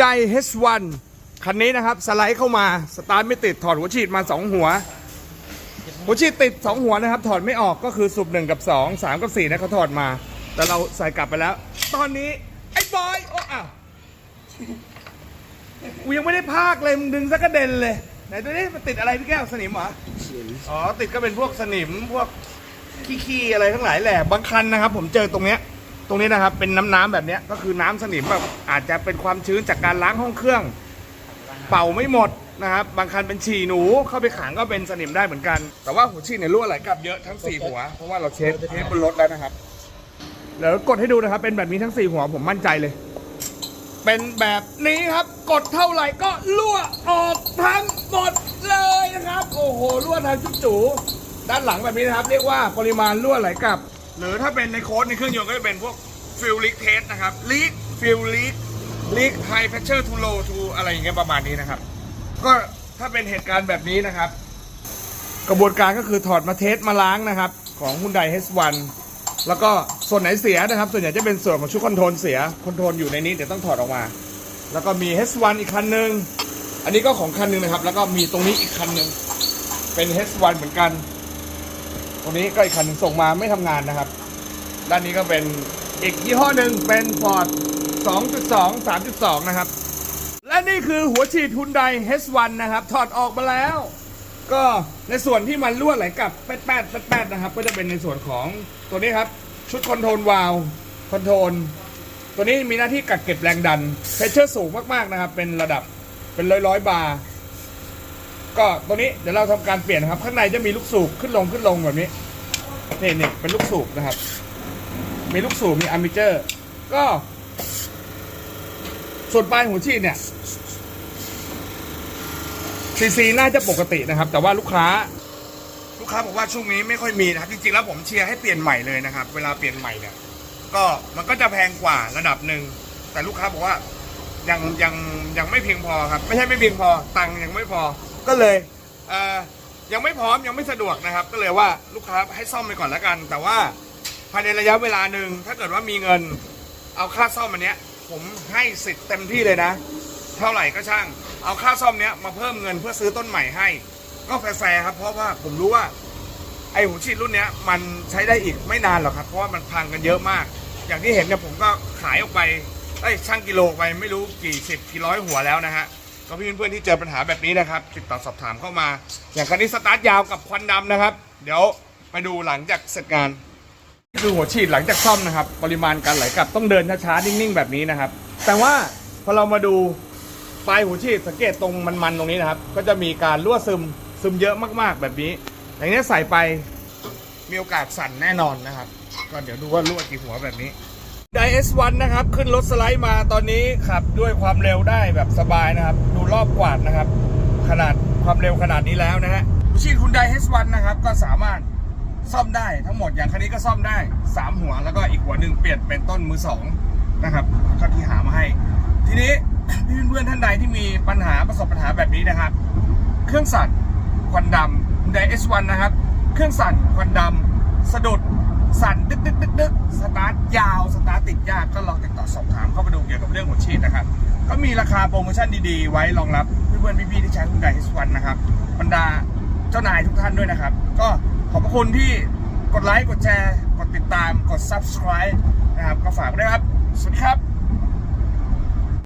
ได H1 คันนี้นะครับ สไลด์เข้ามาสตาร์ทไม่ติดถอดหัวฉีดมา 2 หัว หัวฉีดติด 2 หัวนะครับ ถอดไม่ออกก็คือสูบ1กับ 2 3 กับ4นะเขาถอดมา แต่เราใส่กลับไปแล้ว ตอนนี้ ไอ้บอย โอ้อ้าวกูยังไม่ได้พากเลยมึงดึงสักกระเด็นเลย ไหนดูนี่มันติดอะไรพี่แก้วสนิมเหรออ๋อ ติดก็เป็นพวกสนิมพวกขี้ๆอะไรทั้งหลายแหละบางคันนะครับ ผมเจอตรงเนี้ย ตรงนี้นะครับเป็นน้ำน้ำๆแบบเนี้ยก็คือน้ำสนิมแบบอาจจะเป็นความชื้นจากการล้างห้องเครื่อง เป่าไม่หมดนะครับบางคันเป็นฉี่หนูเข้าไปขังก็เป็นสนิมได้เหมือนกัน แต่ว่าหัวฉีดเนี่ยรั่วไหลกลับเยอะทั้งสี่หัวเพราะว่าเราเช็ดเทสบนรถแล้วนะครับเดี๋ยวกดให้ดูนะครับ เป็นแบบนี้ทั้งสี่หัวผมมั่นใจเลย เป็นแบบนี้ครับกดเท่าไหร่ก็รั่วออกทั้งหมดเลยนะครับ โอ้โหรั่วทางจุ๊จูด้านหลังแบบนี้นะครับ เรียกว่าปริมาณรั่วไหลกลับ หรือถ้าเป็นในโค้ดในเครื่องยนต์ก็จะเป็นพวกฟิลลิกเทสนะครับลีกฟิลลิกลีกไฮเพชเชอร์ทูโลทูอะไรอย่างเงี้ยประมาณนี้นะครับ ก็ถ้าเป็นเหตุการณ์แบบนี้นะครับ กระบวนการก็คือถอดมาเทสมาล้างนะครับ ของ Hyundai H1 แล้วก็ส่วนไหนเสียนะครับ ส่วนใหญ่จะเป็นส่วนของชุดคอนโทรลเสียคอนโทรลอยู่ในนี้เดี๋ยวต้องถอดออกมา แล้วก็มี H1 อีกคันหนึ่งอันนี้ก็ของคันหนึ่งนะครับ แล้วก็มีตรงนี้อีกคันหนึ่งเป็น H1 เหมือนกัน ตรงนี้ก็อีกคันหนึ่งส่งมาไม่ทำงานนะครับ ด้านนี้ก็เป็นอีกยี่ห้อหนึ่งเป็น Ford 2.2 3.2 นะครับ และนี่คือหัวฉีด Hyundai H1 นะครับถอดออกมาแล้ว ก็ในส่วนที่มันรั่วไหลกลับแป๊ดแป๊ดแป๊ดนะครับ ก็จะเป็นในส่วนของตัวนี้ครับ ชุดคอนโทรลวาล์คอนโทรลตัวนี้มีหน้าที่กักเก็บแรงดันเพชเชอร์สูงมากๆนะครับ เป็นระดับเป็นร้อยร้อยบาร์ ก็ตัวนี้เดี๋ยวเราทำการเปลี่ยนนะครับ ข้างในจะมีลูกสูบขึ้นลงขึ้นลงแบบนี้นี่นี่เป็นลูกสูบนะครับ มีลูกสูบมีอาร์มิเจอร์ ก็ ส่วนปลายหัวฉีดเนี่ยซีซีน่าจะปกตินะครับ แต่ว่าลูกค้า ลูกค้าบอกว่าช่วงนี้ไม่ค่อยมีนะครับ จริงๆแล้วผมเชียร์ให้เปลี่ยนใหม่เลยนะครับ เวลาเปลี่ยนใหม่เนี่ยก็มันก็จะแพงกว่าระดับหนึ่งแต่ลูกค้าบอกว่ายังยังยังไม่เพียงพอครับ ไม่ใช่ไม่เพียงพอตังค์ยังไม่พอ ก็เลยเอ่อยังไม่พร้อมยังไม่สะดวกนะครับ ก็เลยว่าลูกค้าให้ซ่อมไปก่อนแล้วกัน แต่ว่าภายในระยะเวลาหนึ่งถ้าเกิดว่ามีเงินเอาค่าซ่อมอันเนี้ย ผมให้สิทธิ์เต็มที่เลยนะ เท่าไหร่ก็ช่าง เอาค่าซ่อมเนี้ยมาเพิ่มเงินเพื่อซื้อต้นใหม่ให้ ก็แฟร์ๆครับ เพราะว่าผมรู้ว่า ไอหัวฉีดรุ่นเนี้ยมันใช้ได้อีกไม่นานหรอกครับ เพราะว่ามันพังกันเยอะมาก อย่างที่เห็นเนี่ยผมก็ขายออกไปเอ้ยช่างกิโลไปไม่รู้กี่สิบกี่ร้อยหัวแล้วนะฮะ ก็พี่เพื่อนๆที่เจอปัญหาแบบนี้นะครับติดต่อสอบถามเข้ามา อย่างคันนี้สตาร์ทยาวกับควันดำนะครับ เดี๋ยวไปดูหลังจากเสร็จงานคือหัวฉีดหลังจากซ่อมนะครับ ปริมาณการไหลกลับต้องเดินช้าๆนิ่งๆแบบนี้นะครับ แต่ว่าพอเรามาดูปลายหัวฉีดสังเกตตรงมันๆตรงนี้นะครับ ก็จะมีการรั่วซึมซึมเยอะมากๆแบบนี้ อย่างนี้ใส่ไปมีโอกาสสั่นแน่นอนนะครับ ก็เดี๋ยวดูว่ารั่วกี่หัวแบบนี้ ไดเอสวันนะครับ ขึ้นรถสไลด์มาตอนนี้ขับด้วยความเร็วได้แบบสบายนะครับ ดูรอบกวาดนะครับ ขนาดความเร็วขนาดนี้แล้วนะฮะหัวฉีดคุณไดเอสวันนะครับ ก็สามารถซ่อมได้ทั้งหมดอย่างคันนี้ก็ซ่อมได้ 3 หัวแล้วก็อีกหัวหนึ่งเปลี่ยนเป็นต้นมือสองนะครับก็ที่หามาให้ ทีนี้พี่เพื่อนท่านใดที่มีปัญหาประสบปัญหาแบบนี้นะครับ เครื่องสั่นควันดำไดเอสวันนะครับ เครื่องสั่นควันดำสะดุด สั่นดึกดึกดึกดึกสตาร์ทยาวสตาร์ทติดยากก็ลองติดต่อสอบถามเข้าไปดูเกี่ยวกับเรื่องหัวฉีดนะครับ ก็มีราคาโปรโมชั่นดีๆ ไว้รองรับเพื่อนๆพี่ๆที่ใช้คุณไดเอสวันนะครับบรรดาเจ้านายทุกท่านด้วยนะครับ ก็ขอบพระคุณที่กดไลค์กดแชร์ กดติดตามกด subscribe นะครับก็ฝากด้วยครับ สวัสดีครับ